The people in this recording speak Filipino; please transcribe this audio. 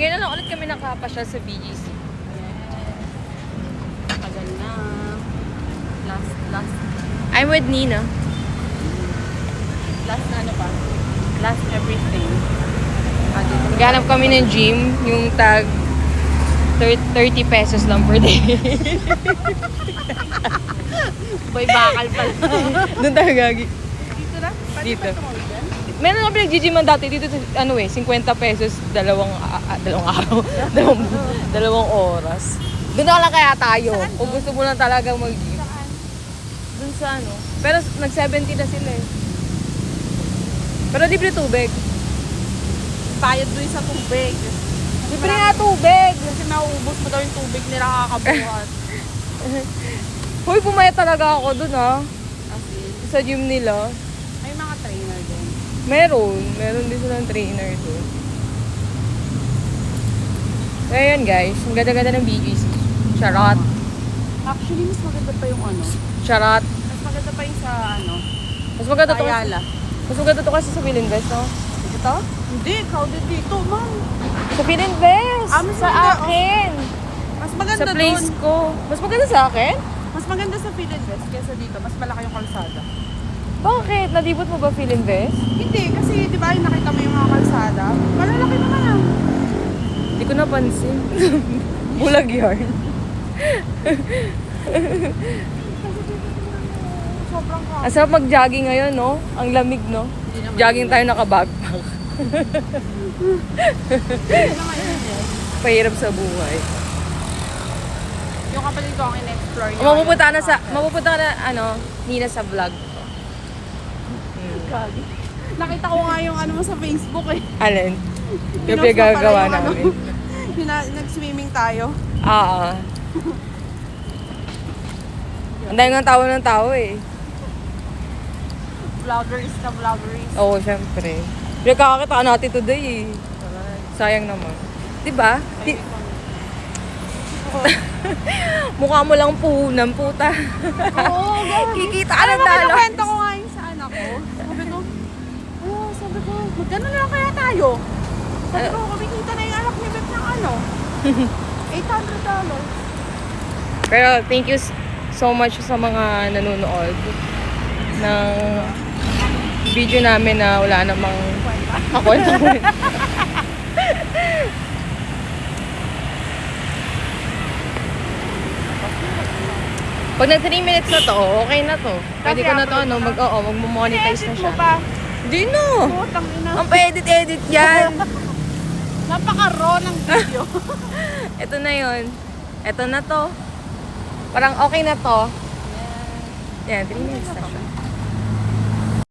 Ngayon na lang ulit kami nakapasyal sa BGC. Tagal na. Last, last, I'm with Nina. last na ano pa? Last everything. Naghanap kami ng gym, yung tag thir- 30 pesos lang per day. Boy, bakal pala. Doon tayo gagi. dito na? Dito. Meron na pinag-gyman dati dito sa, ano eh, 50 pesos, dalawang, a- a- dalawang araw, dalawang, dalawang oras. Doon na lang kaya tayo. Kung gusto mo lang talagang mag-gym. Saan? Doon sa ano. Pero nag-70 na sila eh. Pero libre tubig. Bayad doon sa tubig. Libre nga tubig. Kasi nauubos mo daw yung tubig nila kakabuhat. Hoy, pumayat talaga ako doon ah. As in, Sa gym nila. may mga trainer din. Meron. Meron din silang trainer doon. Kaya yun guys. Ang ganda-ganda ng BGC. Charot. Actually, mas maganda pa yung ano. Charot. Mas maganda pa yung sa ano. Mas maganda to kasi, Ayala. mas maganda to kasi sa Philinvest, no? Ito? Hindi, crowded dito, ma'am. Sa Philinvest! Ah, sa maganda, oh. akin! Mas maganda Sa place doon. ko. Mas maganda sa akin? Mas maganda sa Philinvest kesa dito. Mas malaki yung kalsada. Bakit? Nalibot mo ba Philinvest? Hindi, kasi di ba yung nakita mo yung mga kalsada? Malalaki naman ah. Hindi ko napansin. Bulag yarn. Sobrang ka. Ang sarap mag-jogging ngayon, no? Ang lamig, no? Jogging tayo naka-backpack. Pahirap sa buhay. Yung kapatid ko ang in-explore niya. Mapupunta na sa, mapupunta ka na, ano, Nina sa vlog. Gagi. Nakita ko nga yung ano mo sa Facebook eh. Alin? Yung Pinost pala pinagagawa yung ano. namin. Yung na- nag-swimming tayo. Ah, ah. Ang dahil ng tao ng tao eh. Vloggers na vloggers. Oo, syempre. Pinagkakakita ka natin today eh. Sayang naman. Diba? Di, mukha mo lang puhunan, puta. Oo, gagi. Kikita ka ng kinukwento ko nga yung sa anak ko. Sabi ko, oh, sabi na lang kaya tayo? Sabi ko, kumikita na yung anak ni Beth ng ano? $800. Pero thank you so much sa mga nanonood ng video namin na wala namang ako Pag nag 3 minutes na to, okay na to. Pwede ko na to, ano, mag, oo, mag-monetize na siya. mo ba? Di no! Putang ina. Ang pa-edit-edit yan. Napaka-raw ng video. Ito na yun. Ito na to. Parang okay na to. Yan, 3 minutes na siya.